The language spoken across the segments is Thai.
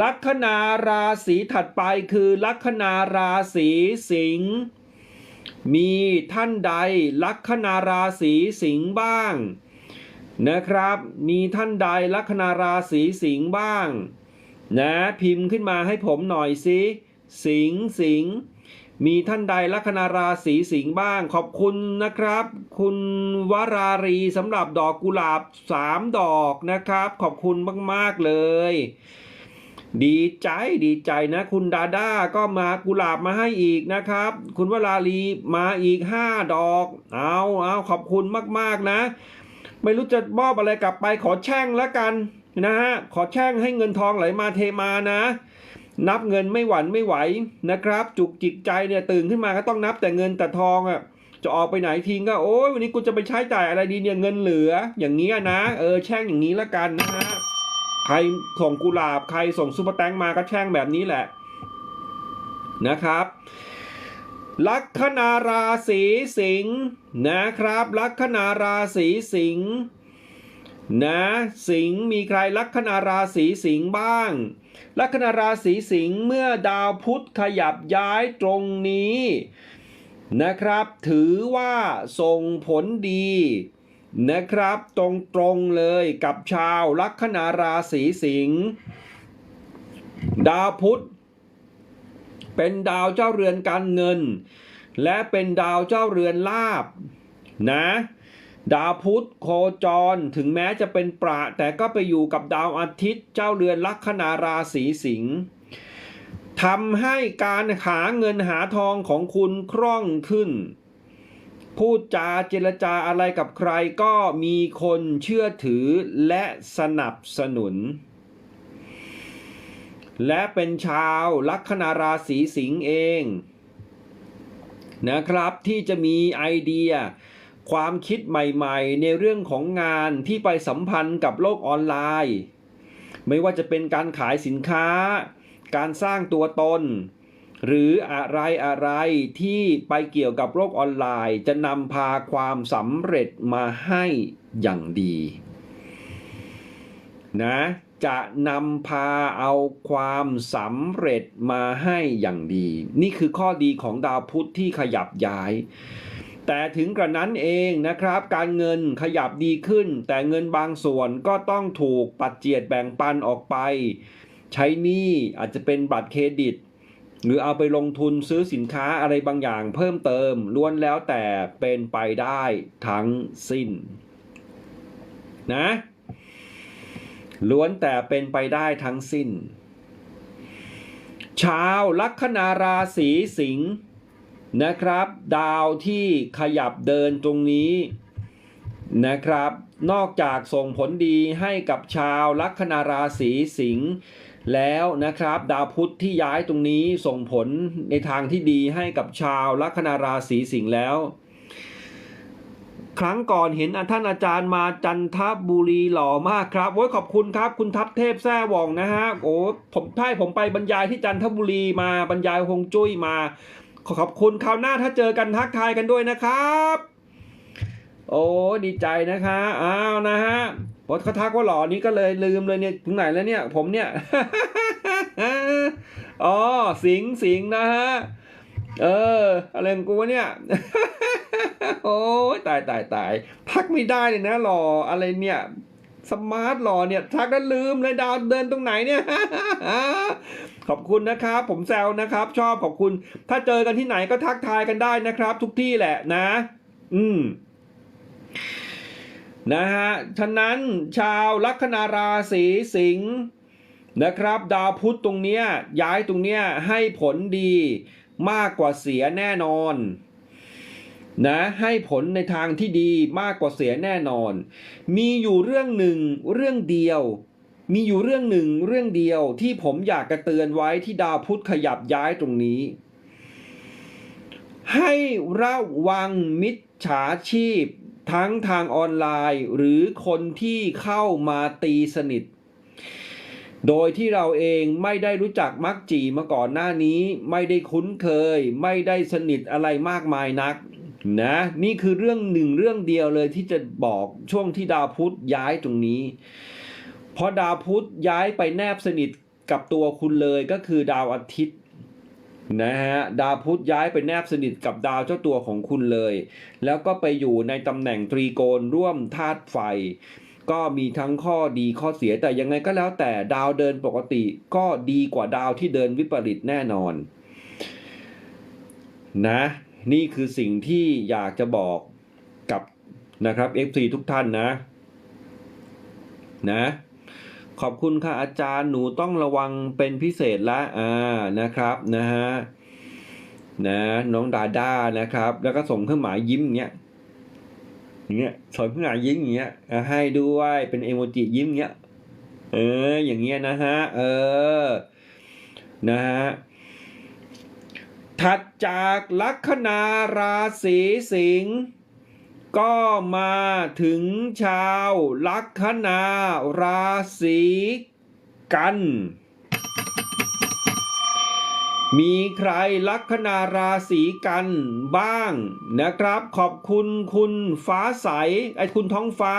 ลัคนาราศีถัดไปคือลัคนาราศีสิงห์มีท่านใดลัคนาราศีสิงห์บ้างนะครับ มีท่านใดลัคนาราศีสิงห์บ้าง นะพิมพ์ขึ้นมาให้ผมหน่อยสิสิงห์สิงห์มีท่านใดลัคนาราศีสิงห์บ้าง ขอบคุณนะครับ คุณวรารีสำหรับดอกกุหลาบสามดอกนะครับ ขอบคุณมาก ๆ เลย ดีใจดีใจนะ คุณดาด้าก็มากุหลาบมาให้อีกนะครับ คุณวรารีมาอีกห้าดอก เอาเอาขอบคุณมากๆนะ ไม่รู้จะมอบอะไรกลับไปขอแช่งแล้วกันนะฮะขอแช่งให้เงินทองไหลมาเทมานะ นับเงินไม่หวั่นไม่ไหวนะครับ จุกจิกใจเนี่ยตื่นขึ้นมาก็ต้องนับแต่เงินแต่ทองอะจะออกไปไหนทิ้งก็โอ้ยวันนี้กูจะไปใช้จ่ายอะไรดีเนี่ยเงินเหลือ อย่างเงี้นะ เออแช่งอย่างนี้แล้วกันนะฮะ ใครส่งกุหลาบ ใครส่งซุปเปอร์แตงมาก็แช่งแบบนี้แหละนะครับ ลัคนาราศีสิงห์นะครับ ลัคนาราศีสิงห์นะสิงห์มีใครลัคนาราศีสิงห์บ้าง ลัคนาราศีสิงห์เมื่อดาวพุธขยับย้ายตรงนี้นะครับ ถือว่าส่งผลดี นะครับ ตรงๆเลยกับชาวลัคนาราศีสิงห์ดาวพุธเป็นดาวเจ้าเรือนการเงิน และเป็นดาวเจ้าเรือนลาบนะ ดาวพุธโคจรถึงแม้จะเป็นประแต่ก็ไปอยู่กับดาวอาทิตย์เจ้าเรือนลัคนาราศีสิงห์ทำให้การหาเงินหาทองของคุณคล่องขึ้น พูดจาเจรจาอะไรกับใครก็มีคนเชื่อถือและสนับสนุน และเป็นชาวลัคนาราศีสิงห์เองนะครับที่จะมีไอเดีย ความคิดใหม่ๆ ในเรื่องของงานที่ไปสัมพันธ์กับโลกออนไลน์ ไม่ว่าจะเป็นการขายสินค้า การสร้างตัวตน หรืออะไรอะไรที่ไปเกี่ยวกับโลกออนไลน์ จะนำพาความสำเร็จมาให้อย่างดีนะจะนำพาเอาความสำเร็จมาให้อย่างดี นี่คือข้อดีของดาวพุธที่ขยับย้าย แต่ถึงกระนั้นเองนะครับ การเงินขยับดีขึ้น แต่เงินบางส่วนก็ต้องถูกปัดเจียดแบ่งปันออกไป ใช้หนี้อาจจะเป็นบัตรเครดิต หรือเอาไปลงทุนซื้อสินค้าอะไรบางอย่างเพิ่มเติมล้วนแล้วแต่เป็นไปได้ทั้งสิ้น นะล้วนแต่เป็นไปได้ทั้งสิ้น ชาวลัคนาราศีสิงห์นะครับ ดาวที่ขยับเดินตรงนี้นะครับ นอกจากส่งผลดีให้กับชาวลัคนาราศีสิงห์ แล้วนะครับ ดาวพุธที่ย้ายตรงนี้ส่งผลในทางที่ดีให้กับชาวลัคนาราศีสิงห์แล้ว ครั้งก่อนเห็นท่านอาจารย์มาจันทบุรีหล่อมากครับโอ้ยขอบคุณครับ คุณทัพเทพแซ่ว่องนะฮะโอ้ผมใช่ผมไปบรรยายที่จันทบุรีมาบรรยายฮงจุ้ยมา ขอขอบคุณคราวหน้าถ้าเจอกันทักทายกันด้วยนะครับ โอ้ดีใจนะคะอ้าวนะฮะพอเขาทักว่าหล่อนี้ก็เลยลืมเลยเนี่ยถึงไหนแล้วเนี่ย ผมเนี่ยอ๋อสิงสิงนะฮะเออ อะไรของกูเนี่ย โอ้ตายตายตายทักไม่ได้เลยนะหล่ออะไรเนี่ยสมาร์ทหล่อเนี่ยทักแล้วลืมเลยดาวเดินตรงไหนเนี่ย ขอบคุณนะครับ ผมแซวนะครับ ชอบขอบคุณ ถ้าเจอกันที่ไหนก็ทักทายกันได้นะครับ ทุกที่แหละนะ อืม นะฮะ ฉะนั้นชาวลัคนาราศีสิงห์นะครับ ดาวพุธตรงเนี้ยย้ายตรงเนี้ยให้ผลดีมากกว่าเสียแน่นอนนะให้ผลในทางที่ดีมากกว่าเสียแน่นอน มีอยู่เรื่องหนึ่งเรื่องเดียว มีอยู่เรื่องหนึ่งเรื่องเดียวที่ผมอยากกระเตือนไว้ที่ดาวพุธขยับย้ายตรงนี้ ให้ระวังมิจฉาชีพ ทั้งทางออนไลน์ หรือคนที่เข้ามาตีสนิท โดยที่เราเองไม่ได้รู้จักมักจีมาก่อนหน้านี้ ไม่ได้คุ้นเคย ไม่ได้สนิทอะไรมากมายนักนะนี่คือเรื่องหนึ่งเรื่องเดียวเลยที่จะบอกช่วงที่ดาวพุธย้ายตรงนี้ เพอดาวพุธย้ายไปแนบสนิทกับตัวคุณเลยก็คือดาวอาทิตย์ นะฮะดาวพุธย้ายไปแนบสนิทกับดาวเจ้าตัวของคุณเลย แล้วก็ไปอยู่ในตำแหน่งตรีโกณร่วมธาตุไฟ ก็มีทั้งข้อดีข้อเสียแต่ยังไงก็แล้วแต่ดาวเดินปกติก็ดีกว่าดาวที่เดินวิปริตแน่นอน นะ นี่คือสิ่งที่อยากจะบอกกับนะครับ FC ทุกท่านนะ นะ ขอบคุณค่ะอาจารย์หนูต้องระวังเป็นพิเศษละอ่านะครับนะฮะนะน้องดาด้านะครับ แล้วก็ส่งเครื่องหมายยิ้มอย่างเงี้ยอย่างเงี้ยส่งเครื่องหมายยิ้มอย่างเงี้ยให้ด้วยเป็นเอโมจิยิ้มอย่างเงี้ยเอออย่างเงี้ยนะฮะเออนะฮะถัดจากลัคนาราศีสิงห์ ก็มาถึงชาวลัคนาราศีกัน มีใครลัคนาราศีกันบ้างนะครับ ขอบคุณคุณฟ้าใสไอ้คุณท้องฟ้า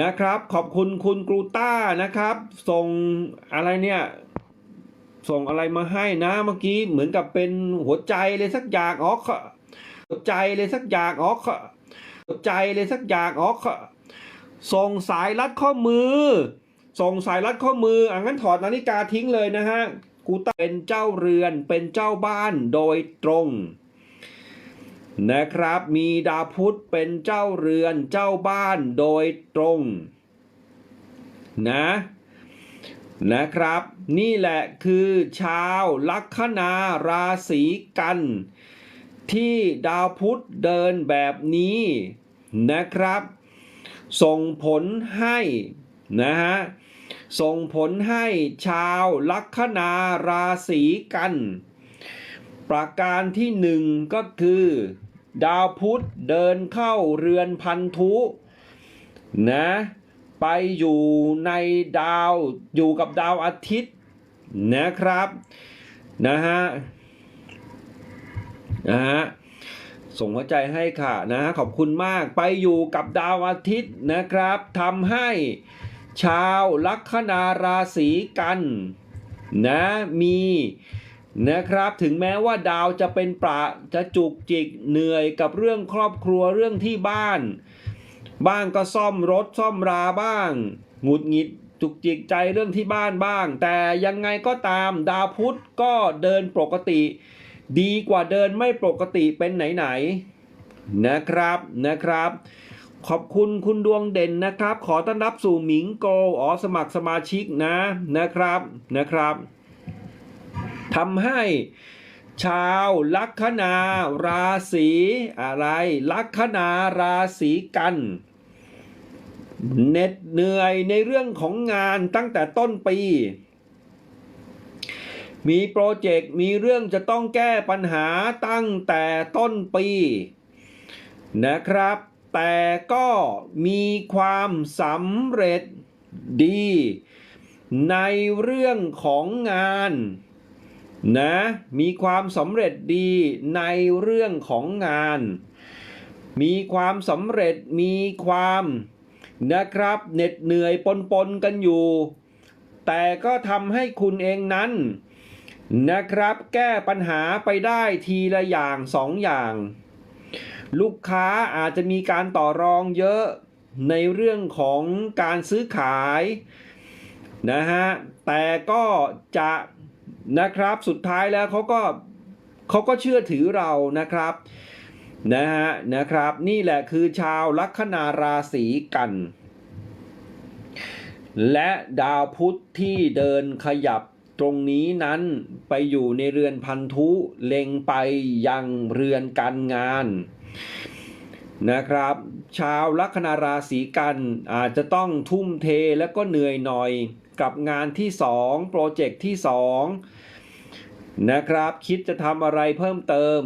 นะครับ ขอบคุณคุณกรูต้านะครับ ส่งอะไรเนี่ยส่งอะไรมาให้นะเมื่อกี้เหมือนกับเป็นหัวใจเลยสักอย่างอ๋อค่ะหัวใจเลยสักอย่างอ๋อค่ะ ใจเลยสักอย่างอ๋อส่งสายรัดข้อมือ ส่งสายรัดข้อมืออะงั้นถอดนาฬิกาทิ้งเลยนะฮะกูต้เป็นเจ้าเรือนเป็นเจ้าบ้านโดยตรงนะครับ มีดาวพุธเป็นเจ้าเรือนเจ้าบ้านโดยตรงนะนะครับ นี่แหละคือชาวลัคนาราศีกัน ที่ดาวพุธเดินแบบนี้ นะครับ ส่งผลให้นะฮะส่งผลให้ชาวลัคนาราศีกัน ประการที่หนึ่งก็คือ ดาวพุธเดินเข้าเรือนพันธุนะไปอยู่ในดาวอยู่กับดาวอาทิตย์นะครับนะฮะนะฮะ ส่งหัวใจให้ค่ะนะฮะขอบคุณมากไปอยู่กับดาวอาทิตย์นะครับทำให้ชาวลัคนาราศีกันนะมีนะครับถึงแม้ว่าดาวจะเป็นประจะจุกจิกเหนื่อยกับเรื่องครอบครัวเรื่องที่บ้าน บ้างก็ซ่อมรถซ่อมราบ้างหงุดหงิดจุกจิกใจเรื่องที่บ้านบ้าง แต่ยังไงก็ตามดาวพุธก็เดินปกติ ดีกว่าเดินไม่ปกติเป็นไหนๆนะครับนะครับ ขอบคุณคุณดวงเด่นนะครับ ขอต้อนรับสู่หมิงโกอ๋อสมัครสมาชิกนะนะครับนะครับทำให้ชาวลัคนาราศีอะไร ลัคนาราศีกันเหน็ดเหนื่อยในเรื่องของงานตั้งแต่ต้นปี มีโปรเจกต์มีเรื่องจะต้องแก้ปัญหาตั้งแต่ต้นปี นะครับ แต่ก็มีความสำเร็จดี ในเรื่องของงานนะมีความสำเร็จดีในเรื่องของงาน มีความสำเร็จมีความนะครับเหน็ดเหนื่อยปนๆกันอยู่ แต่ก็ทำให้คุณเองนั้น นะครับ แก้ปัญหาไปได้ทีละอย่างสองอย่าง ลูกค้าอาจจะมีการต่อรองเยอะในเรื่องของการซื้อขายนะฮะแต่ก็จะนะครับสุดท้ายแล้วเขาก็เขาก็เชื่อถือเรานะครับนะฮะนะครับ นี่แหละคือชาวลัคนาราศีกัน และดาวพุธที่เดินขยับ ตรงนี้นั้นไปอยู่ในเรือนพันธุเล็งไปยังเรือนการงานนะครับ ชาวลัคนาราศีกันอาจจะต้องทุ่มเทและก็เหนื่อยหน่อยกับงานที่ 2 โปรเจกต์ที่ 2 นะครับ คิดจะทำอะไรเพิ่มเติม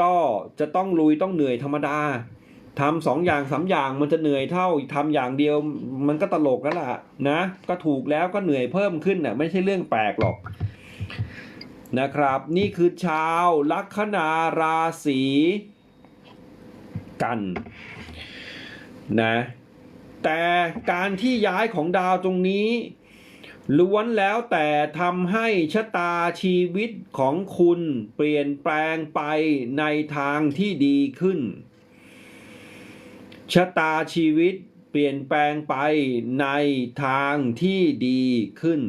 ก็จะต้องลุยต้องเหนื่อยธรรมดา ทำสองอย่างสามอย่างมันจะเหนื่อยเท่าทำอย่างเดียว มันก็ตลกแล้วล่ะนะ ก็ถูกแล้วก็เหนื่อยเพิ่มขึ้นน่ะไม่ใช่เรื่องแปลกหรอกนะครับ นี่คือชาวลัคนาราศีกันนะแต่การที่ย้ายของดาวตรงนี้ล้วนแล้วแต่ทำให้ชะตาชีวิตของคุณเปลี่ยนแปลงไปในทางที่ดีขึ้น ชะตาชีวิตเปลี่ยนแปลงไปในทางที่ดีขึ้น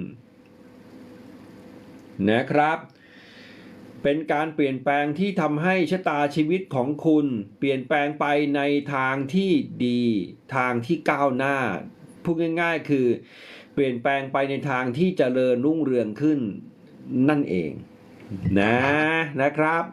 นะครับ เป็นการเปลี่ยนแปลงที่ทำให้ชะตาชีวิตของคุณ เปลี่ยนแปลงไปในทางที่ดี ทางที่ก้าวหน้าพูดง่าย ๆ คือ เปลี่ยนแปลงไปในทางที่เจริญรุ่งเรืองขึ้นนั่นเอง นะนะครับ